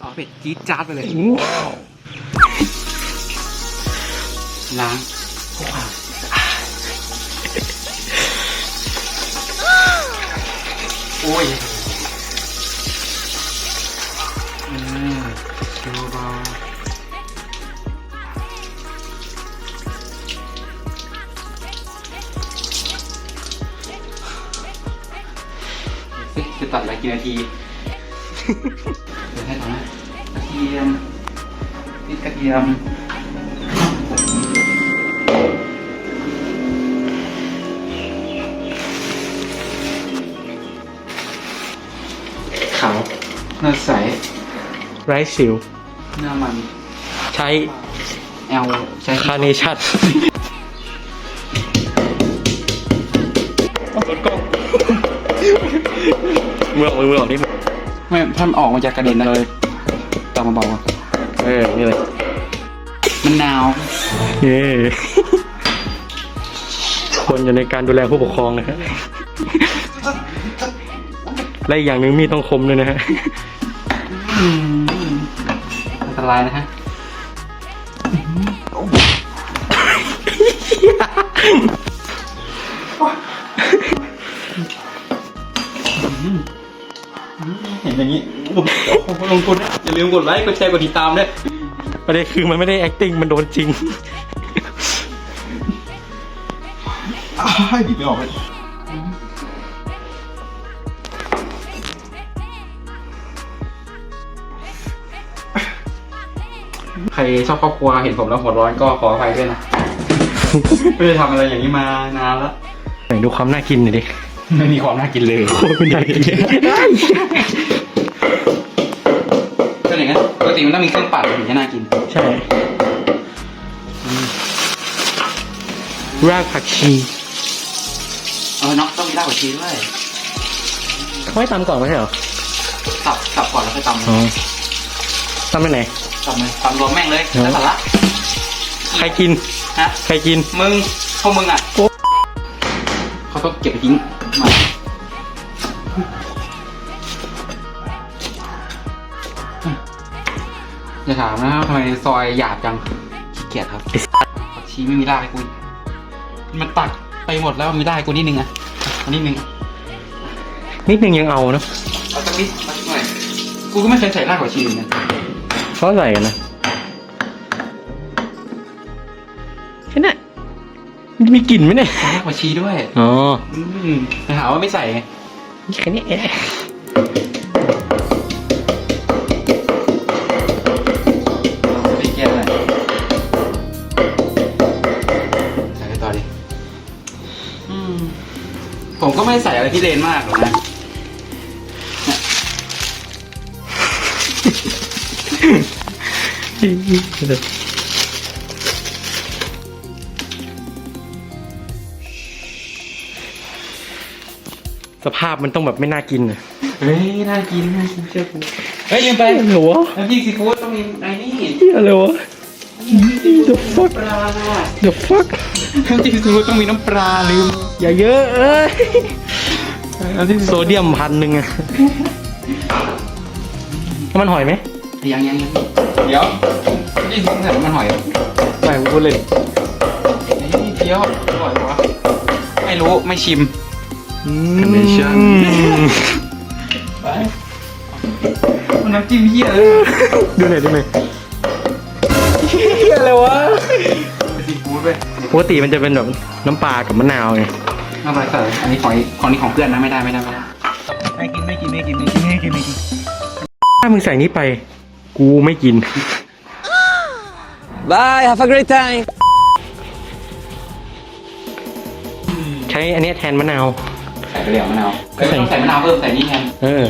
เอาเป็ดจี๊ดจ๊าดไปเลยล้างความสะอาดโอ้ย สิจะตัดอะไรกี่นาทีเดี๋ยวให้ตอนนะกระเทียมพริกกระเทียมขาวเนื้อใสไรสิวเนื้อมัน ใช้ แอลใช้ คาร์เนชั่น มื่อออกมือออกนี่ไม่ถ้านออกมาจากกระเด็นเลยจับมาเบาๆอะเออนี่เลยมันหนาวเย้คนอยู่ในการดูแลผู้ปกครองนะฮะและอีกอย่างหนึ่งมีดต้องคมด้วยนะฮะอันตรายนะฮะ ผมลงทุนนะอย่าลืมกดไลค์กดแชร์กดติดตามด้วยประเด็นคือมันไม่ได้ acting มันโดนจริงดิไม่ออกเลยใครชอบครอบครัวเห็นผมแล้วหัวร้อนก็ขออภัยด้วยนะ ไม่ได้ทำอะไรอย่างนี้มานานแล้วไหนดูความน่ากินหน่อยดิ ไม่มีความน่ากินเลยโคตรน่ากิน ติมันต้องมีเครื่องปั่นถึงจะน่ากิน ใช่รากผักชีเออเนาะต้องมีรากผักชีด้วยเขาให้ตำก่อนไม่ใช่เหรอสับสับก่อนแล้วค่อยตำอ๋อตำไปไหนตำเลยตำรวมแม่งเลยอ๋อแล้วสาระใครกินฮะใครกินมึงพวกมึงอะโอ๊ะเขาต้องเก็บไปทิ้งมา อย่าถามนะครับทำไมซอยหยาบจังขี้เกียจครับไอ้ผักชีไม่มีรากให้กูมันตักไปหมดแล้วมีรากให้กูนิดนึงอะอันนิดนึงอะนิดนึงยังเอานะเอาสักนิดสักหน่อยกูก็ไม่เคยใส่รากผักชีเลยนะเขาใส่กันนะแค่นั้นมันจะมีกลิ่นไหมเนี่ยใส่รากผักชีด้วยอ๋ออืมแต่หาว่าไม่ใส่ไงแค่นี้ ไม่ใส่อะไรที่เลนมากหรอกนะสภาพมันต้องแบบไม่น่ากินอะเฮ้ยน่ากินน่ากินเชื่อกูเฮ้ยลืมไปอะไรวะน้ำจิ้มซีฟู้ดต้องมีไอ้นี่อะไรวะ The fuck ปลา The fuck น้ำจิ้มซีฟู้ดต้องมีน้ำปลาลืม อย่าเยอะเอ้ยน้ำจิ้มโซเดียมพันหนึ่งอะน้ำมันหอยไหมยังยังยังเดี๋ยวน้ำจิ้มซีฟู้ดใส่น้ำมันหอยเหรอไม่ผมพูดเล่นเฮ้ยเดี๋ยวอร่อยวะไม่รู้ไม่ชิม อื Combination ไปมันน้ำจิ้มเหี้ยเลย ดูหน่อยดูหน่อยเฮีย อะไรวะซีฟู้ดไปปกติมันจะเป็นแบบน้ำปลากับมะนาวไงเอาไปใส่อันนี้ของของนี้ของเพื่อนนะไม่ได้ไม่ได้ไม่ได้ไม่กินไม่กินไม่กินไม่กินไม่กินไม่กินถ้ามึงใส่นี้ไป กูไม่กิน Bye, have a great time. ใช้อันเนี้ยแทนมะนาว ใส่ไปเลียวมะนาวเอ้ยไม่ต้องใส่มะนาวเพิ่มใส่นี่แทนเออ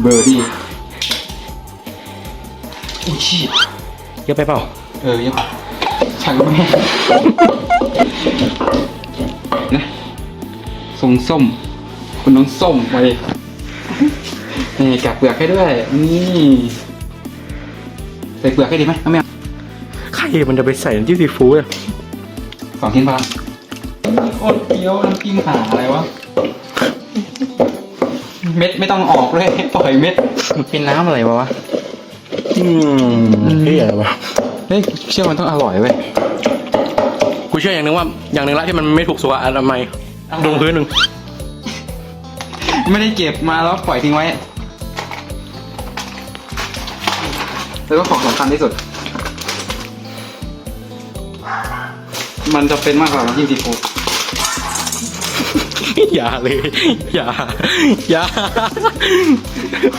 เบอร์ดี้อุ้ยชี้เยอะไปเปล่า เออยังใส่ก็ไม่นะทรงส้ม คุณน้องส้มไปเลยนี่แกะเปลือกให้ด้วย นี่ใส่เปลือกให้ดีไหมเอาไม่เอาใครมันจะไปใส่น้ำจิ้มซีฟู้ดอะสองชิ้นพอโคตรเกี๊ยวน้ำจิ้มหาอะไรวะ เม็ดไม่ต้องออกเลยปล่อยเม็ด เป็นน้ำอะไรวะวะ อืมเฮ้ยอะไรวะ เฮ้ยเชื่อมันต้องอร่อยเว้ยกูเชื่ออย่างหนึ่งว่าอย่างหนึ่งละที่มันไม่ถูกสุขอนามัยลงพื้นหนึ่งไม่ได้เก็บมาแล้วปล่อยทิ้งไว้ แล้วก็ของสำคัญที่สุด มันจะเป็นมากกว่าน้ำจิ้มซีฟู้ดอย่าเลย อย่า อย่า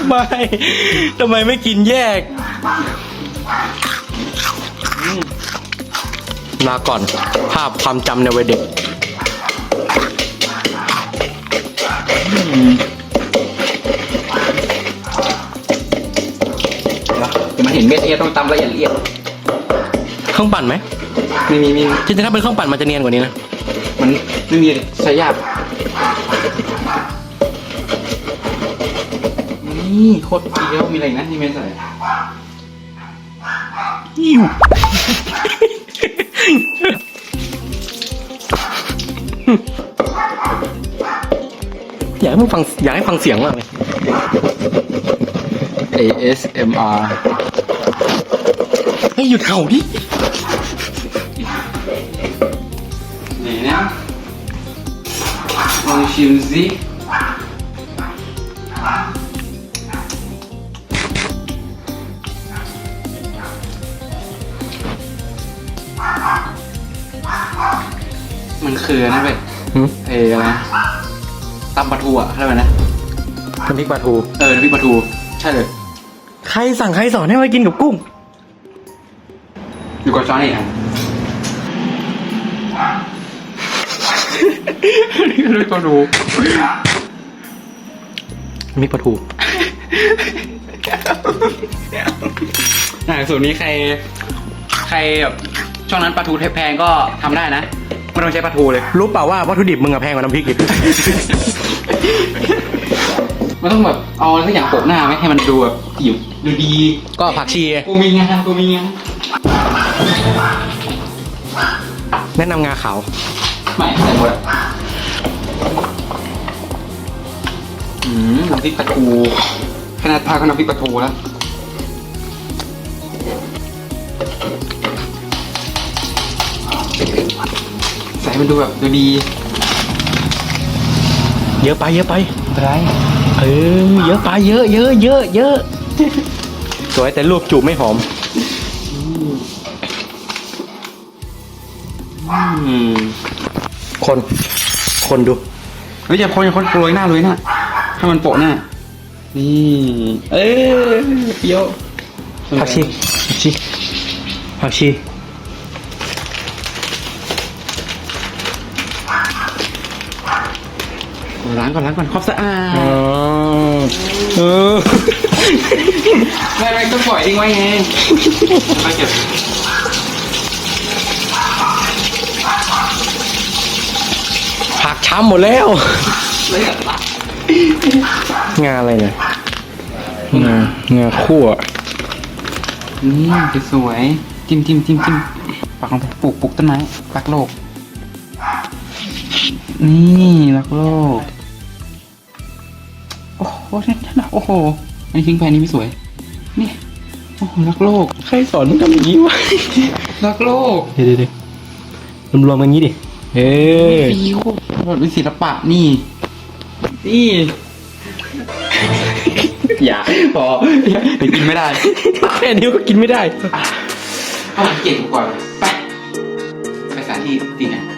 ไม่ทำไมไม่กินแยก ลาก่อน ภาพความจำในวัยเด็กเดี๋ยวเดี๋ยวมันเห็นเม็ดเอต้องตำละเอียดละเอียดเครื่องปั่นไหมไม่มีมีจริงๆถ้าเป็นเครื่องปั่นมันจะเนียนกว่านี้นะ มันไม่มีใช้ยากนี่โคตรเกี๊ยวมีอะไรอีกนะที่เมนใส่ อิวอยากให้มึงฟังอยากให้ฟังเสียงมากเลย ASMR เฮ้ยหยุดเห่าดินี่นะลองชิมสิ มันคือนะเว้ยหืมเอออะไรนะตำปลาทูอะอะไรแบบนะน้ำพริกปลาทู เออน้ำพริกปลาทูใช่เลย ใครสั่งใครสอนให้มากินกับกุ้ง อยู่กับจอห์นนี่ครับนี่ก็เลยก็ดูน้ำพริกปลาทูอ่าสูตรนี้ใคร ใครแบบช่วงนั้นปลาทูแพงก็ทำได้นะ ไม่ต้องใช้ปลาทูเลย รู้เปล่าว่าวัตถุดิบมึงอะแพงกว่าน้ำพริกอีก มันต้องแบบเอาอะไรสักอย่างโปะหน้าไหมให้มันดูแบบอยู่ดูดีก็ผักชี กูมีงานกูมีงานแนะนำงาขาว ไม่ใส่หมดอะอืมน้ำพริกปลาทูขนาดพาก็น้ำพริกปลาทูแล้ว มันดูแบบดูดีเยอะไปเยอะไปอะไรเออเยอะไปเยอะเยอะเยอะเยอะ สวยแต่รูปจูบไม่หอม อืมคน คนดู เฮ้ยอย่าคนอย่าคนโรยหน้าโรยหน้าให้มันโปะหน้า นี่ เอ้ยเปรี้ยวผักชีผักชีผักชี ล้างก่อนล้างก่อนครอบสะอาดอ๋อเออไม่ไม่ต้องปล่อยทิ้งไว้ไงไปเก็บผักช้ำหมดแล้วเลยตัดละงาอะไรเนี่ยงางาคั่วนี่สวยๆจิ้มจิ้มจิ้มจิ้มปักลงไปปลูกปลูกต้นไม้รักโลก นี่รักโลก โอ้โหนี่นะโอ้โห อันนี้ทิ้งไปอันนี้ไม่สวย นี่ โอ้โหรักโลก ใครสอนมึงทำอย่างนี้วะ รักโลก เดี๋ยวเดี๋ยวเดี๋ยวรวมๆกันงี้ดิ เออฟิวแบบเป็นศิลปะนี่ นี่ อย่าพอเดี๋ยวกินไม่ได้ แค่นี้ก็กินไม่ได้ เอาเก่งกว่า ไป ไปสถานที่ตีนะ